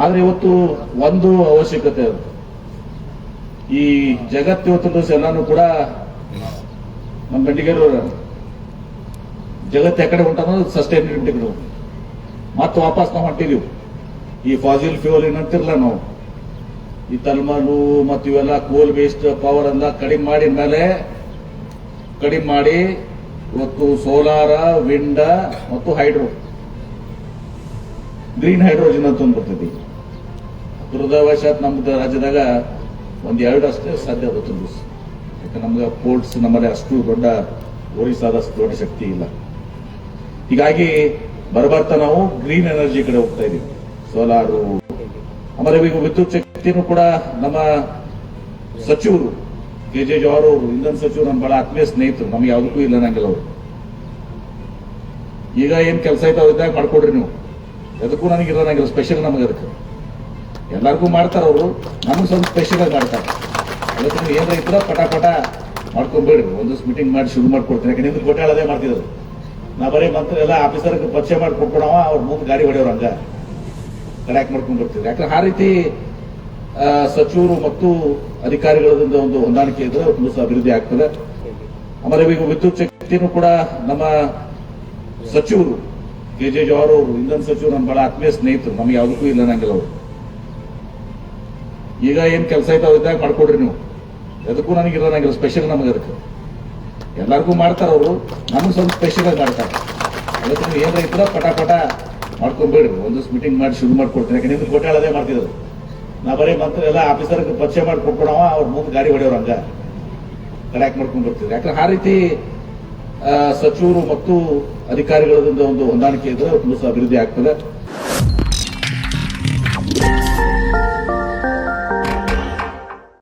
ಆದ್ರೆ ಇವತ್ತು ಒಂದು ಅವಶ್ಯಕತೆ ಅದು. ಈ ಜಗತ್ತು ಇವತ್ತು ದಿವಸ ಎಲ್ಲಾನು ಕೂಡ ನಮ್ಮ ಗಂಡಿಗರು ಜಗತ್ತು ಯಾಕಡೆ ಹೊಂಟದ ಸಸ್ಟೈನಬಿಲಿಟಿ ಕಡೆ ಮತ್ತೆ ವಾಪಸ್ ನಾವು ಹೊಂಟಿದೀವಿ. ಈ ಫಾಸಿಲ್ ಫ್ಯೂಲ್ ಏನಂತಿರಲ್ಲ ನಾವು. ಈ ತಲೆಮಾರು ಮತ್ತು ಇವೆಲ್ಲ ಕೋಲ್ ಬೇಸ್ಡ್ ಪವರ್ ಎಲ್ಲ ಕಡಿಮೆ ಮಾಡಿದ ಮೇಲೆ ಕಡಿಮೆ ಮಾಡಿ ಇವತ್ತು ಸೋಲಾರ ವಿಂಡ ಮತ್ತು ಹೈಡ್ರೋ ಗ್ರೀನ್ ಹೈಡ್ರೋಜನ್ ಅಂತ ಒಂದು ಬರ್ತೈತಿ ದುರದವಶಾತ್ ನಮ್ದು ರಾಜ್ಯದಾಗ ಒಂದು ಎರಡು ಅಷ್ಟೇ ಸಾಧ್ಯ ಆಗುತ್ತೆ ಯಾಕಂದ್ರೆ ನಮ್ಗೆ ಪೋರ್ಟ್ಸ್ ನಮ್ಮಲ್ಲಿ ಅಷ್ಟು ದೊಡ್ಡ ಒರಿಸ್ಸಾದ ದೊಡ್ಡ ಶಕ್ತಿ ಇಲ್ಲ. ಹೀಗಾಗಿ ಬರಬರ್ತಾ ನಾವು ಗ್ರೀನ್ ಎನರ್ಜಿ ಕಡೆ ಹೋಗ್ತಾ ಇದೀವಿ. ಸೋಲಾರು ಆಮೇಲೆ ಈಗ ವಿದ್ಯುತ್ ಶಕ್ತಿನೂ ಕೂಡ ನಮ್ಮ ಸಚಿವರು, ಕೆ ಜೆ ಜವಾಹರ್ ಅವರು, ಇಂಧನ ಸಚಿವರು ನಮ್ಮ ಬಹಳ ಆತ್ಮೀಯ ಸ್ನೇಹಿತರು, ನಮ್ಗೆ ಯಾವುದಕ್ಕೂ ಇಲ್ಲ ನಂಗೆಲ್ಲ ಅವರು. ಈಗ ಏನ್ ಕೆಲಸ ಐತೆ ಇದ್ದಾಗ ಮಾಡ್ಕೊಡ್ರಿ ನೀವು. ಎದಕ್ಕೂ ನನಗೆ ಇರೋದಂಗಿಲ್ಲ ಸ್ಪೆಷಲ್ ನಮಗೆ ಅದಕ್ಕೆ. ಎಲ್ಲರಿಗೂ ಮಾಡ್ತಾರೆ ಅವರು. ನಮಗೆ ಸ್ವಲ್ಪ ಸ್ಪೆಷಲ್ ಆಗಿ ಮಾಡ್ತಾರೆ. ಅದಕ್ಕೆ ನೀವು ಏನಾರ ಇದ್ರೆ ಪಟ ಪಟ ಒಂದು ಮೀಟಿಂಗ್ ಮಾಡಿ ಶುರು ಮಾಡ್ಕೊಡ್ತೀನಿ. ಯಾಕೆ ನಿಮ್ದು ಕೊಟ್ಟಾಳ ಅದೇ ಮಾಡ್ತಿದ್ರು ನಾ ಬರೀ ಮಂತ್ರ ಎಲ್ಲ ಆಫೀಸರ್ಗೆ ಪರಿಚಯ ಮಾಡಿ ಕೊಟ್ಕೊಡವ ಅವ್ರ ಮುಂದೆ ಗಾಡಿ ಹೊಡೆಯೋರು ಹಂಗ. ಕಡ್ಯಾಕ್ ಮಾಡ್ಕೊಂಡು ಬರ್ತಿದ್ರು ಯಾಕಂದ್ರೆ ಆ ರೀತಿ ಸಚಿವರು ಮತ್ತು ಅಧಿಕಾರಿಗಳಿಂದ ಒಂದು ಹೊಂದಾಣಿಕೆ ಇದ್ರೆ ಒಂದು ಅಭಿವೃದ್ಧಿ ಆಗ್ತದೆ. ಆಮೇಲೆ ಈಗ ವಿದ್ಯುತ್ ಶಕ್ತಿನೂ ಕೂಡ ನಮ್ಮ ಸಚಿವರು ಕೆ ಜೆ ಜವಾಹರ್ ಅವರು ಇಂಧನ ಸಚಿವರು ನಮ್ಮ ಬಹಳ ಆತ್ಮೀಯ ಸ್ನೇಹಿತರು, ನಮ್ಗೆ ಯಾವುದಕ್ಕೂ ಇಲ್ಲ ನಂಗಿಲ್ಲ ಅವರು. ಈಗ ಏನ್ ಕೆಲಸ ಐತಾವ ಇದ್ದಾಗ ಮಾಡ್ಕೊಡ್ರಿ ನೀವು. ಎದಕ್ಕೂ ನನಗೆ ಇರೋದಂಗಿಲ್ಲ ಸ್ಪೆಷಲ್ ನಮಗೆ ಅದಕ್ಕೆ. ಎಲ್ಲರಿಗೂ ಮಾಡ್ತಾರ ಅವರು, ನಮ್ಗೆ ಸ್ವಲ್ಪ ಸ್ಪೆಷಲ್ ಆಗಿ ಮಾಡ್ತಾರೆ. ಅದಕ್ಕೆ ನೀವು ಏನಾರ ಇದ್ರ ಪಟ ಪಟ ಮಾಡ್ಕೊಂಬೇಡ್ರಿ. ಮೀಟಿಂಗ್ ಮಾಡಿ ಶುರು ಮಾಡ್ಕೊಡ್ತೀನಿ. ಯಾಕೆ ನಿಮ್ದು ಕೊಟ್ಟಾಳ ಅದೇ ಮಾಡ್ತಿದ್ರು ನಾ ಬರೀ ಮಂತ್ರ ಎಲ್ಲ ಆಫೀಸರ್ಗೆ ಪರಿಚಯ ಮಾಡಿ ಕೊಟ್ಕೊಡವ ಅವ್ರ ಮುಂದೆ ಗಾಡಿ ಹೊಡೆಯೋರು ಹಂಗ. ಕಡ್ಯಾಕ್ ಮಾಡ್ಕೊಂಡು ಬರ್ತಿದ್ರು. ಯಾಕಂದ್ರೆ ಆ ರೀತಿ ಸಚಿವರು ಮತ್ತು ಅಧಿಕಾರಿಗಳ ಒಂದು ಹೊಂದಾಣಿಕೆ ಇದ್ರೆ ಅಭಿವೃದ್ಧಿ ಆಗ್ತದೆ.